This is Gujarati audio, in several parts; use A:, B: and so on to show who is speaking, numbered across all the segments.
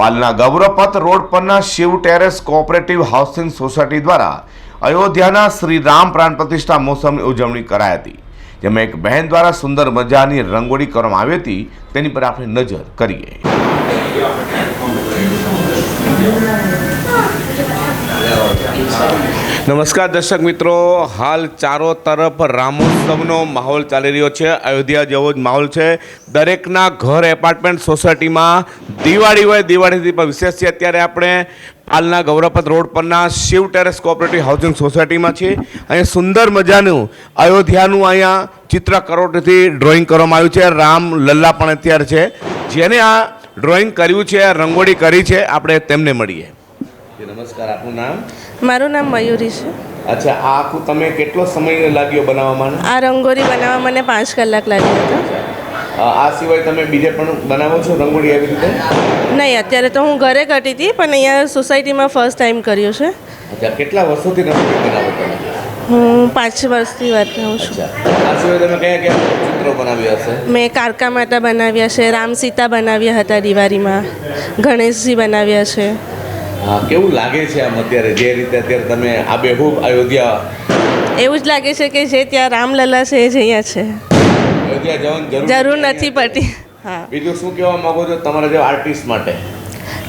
A: પાલના ગૌરવપથ રોડ પરના Shiv terrace cooperative housing society દ્વારા અયોધ્યાના શ્રી રામ પ્રાણ પ્રતિષ્ઠા મોસમની ઉજવણી કરાઈ હતી, જેમાં એક બહેન દ્વારા સુંદર મજાની રંગોળી કરવામાં આવી હતી, તેની પર આપણે નજર કરીએ. નમસ્કાર દર્શક મિત્રો, હાલ ચારો તરફ રામોત્સવનો માહોલ ચાલી રહ્યો છે. અયોધ્યા જેવો જ માહોલ છે. દરેકના ઘર, એપાર્ટમેન્ટ, સોસાયટીમાં દિવાળી હોય દિવાળીથી પણ વિશેષ છે. અત્યારે આપણે હાલના ગૌરવપત રોડ પરના શિવ ટેરેસ કોઓપરેટિવ હાઉસિંગ સોસાયટીમાં છીએ. અહીંયા સુંદર મજાનું અયોધ્યાનું અહીંયા ચિત્ર કરોડથી ડ્રોઈંગ કરવામાં આવ્યું છે. રામ લલ્લા પણ અત્યારે છે. જેને આ ડ્રોઈંગ કર્યું છે રંગોળી કરી છે, આપણે તેમને મળીએ. નમસ્કાર આપનું નામ?
B: મારું નામ મયુરી છે.
A: અચ્છા આ આખું તમે કેટલો સમય લાગ્યો બનાવવામાં?
B: આ રંગોળી બનાવવા મને પાંચ કલાક લાગ્યો હતો.
A: આ સિવાય તમે બીજે પણ બનાવો છો રંગોળી એવી રીતે?
B: નહીં અત્યારે તો હું ઘરે કરતી હતી પણ અહીંયા સોસાયટીમાં ફર્સ્ટ ટાઈમ કર્યું છે.
A: અચ્છા કેટલા વર્ષોથી રંગોળી બનાવો તમે?
B: હું પાંચ વર્ષથી વાત કરું છું.
A: આ સિવાય તમે કયા કયા ચિત્રો બનાવ્યા હશે?
B: મેં કારકા માતા બનાવ્યા છે રામ સીતા બનાવ્યા હતા દિવાળીમાં ગણેશજી બનાવ્યા છે.
A: કેવું લાગે છે આમ અત્યારે? જે રીતે અત્યારે તમે આ બેહૂબ અયોધ્યા
B: એવું જ લાગે છે કે જે ત્યાં રામલલા છે એ જ અહીંયા છે.
A: અયોધ્યા જવાની જરૂર
B: નથી. પડતી. હા.
A: બીજું શું કહેવા માગો છો તમારા જે આર્ટિસ્ટ માટે?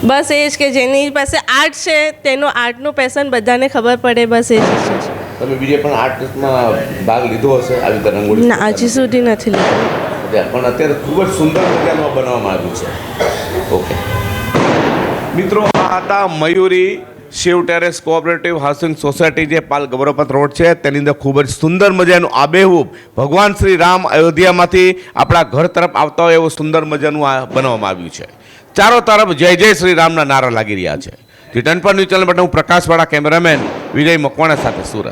B: બસ એ જ કે જેની પાસે આર્ટ છે તેનો આર્ટનું પેશન બધાને ખબર પડે બસ એ જ છે.
A: તમે બીજે પણ આર્ટિસ્ટમાં ભાગ લીધો હશે આવી રીતે રંગોળી
B: ના હજી સુધી નથી લીધો.
A: પણ અત્યારે ખૂબ જ સુંદર મજાનું બનાવવામાં આવ્યું છે. ઓકે. મિત્રો હતા Mayuri Shiv terrace cooperative housing society જે પાલ ગૌરવપત રોડ છે, તેની અંદર ખૂબ જ સુંદર મજાનું આબેહૂબ ભગવાન શ્રી રામ અયોધ્યામાંથી આપણા ઘર તરફ આવતા હોય એવું સુંદર મજાનું આ બનાવવામાં આવ્યું છે. ચારો તરફ જય જય શ્રી રામના નારા લાગી રહ્યા છે. રિટર્ન પર ન્યૂઝ ચેનલ માટે હું પ્રકાશવાળા કેમેરામેન વિજય મકવાણા સાથે સુરત.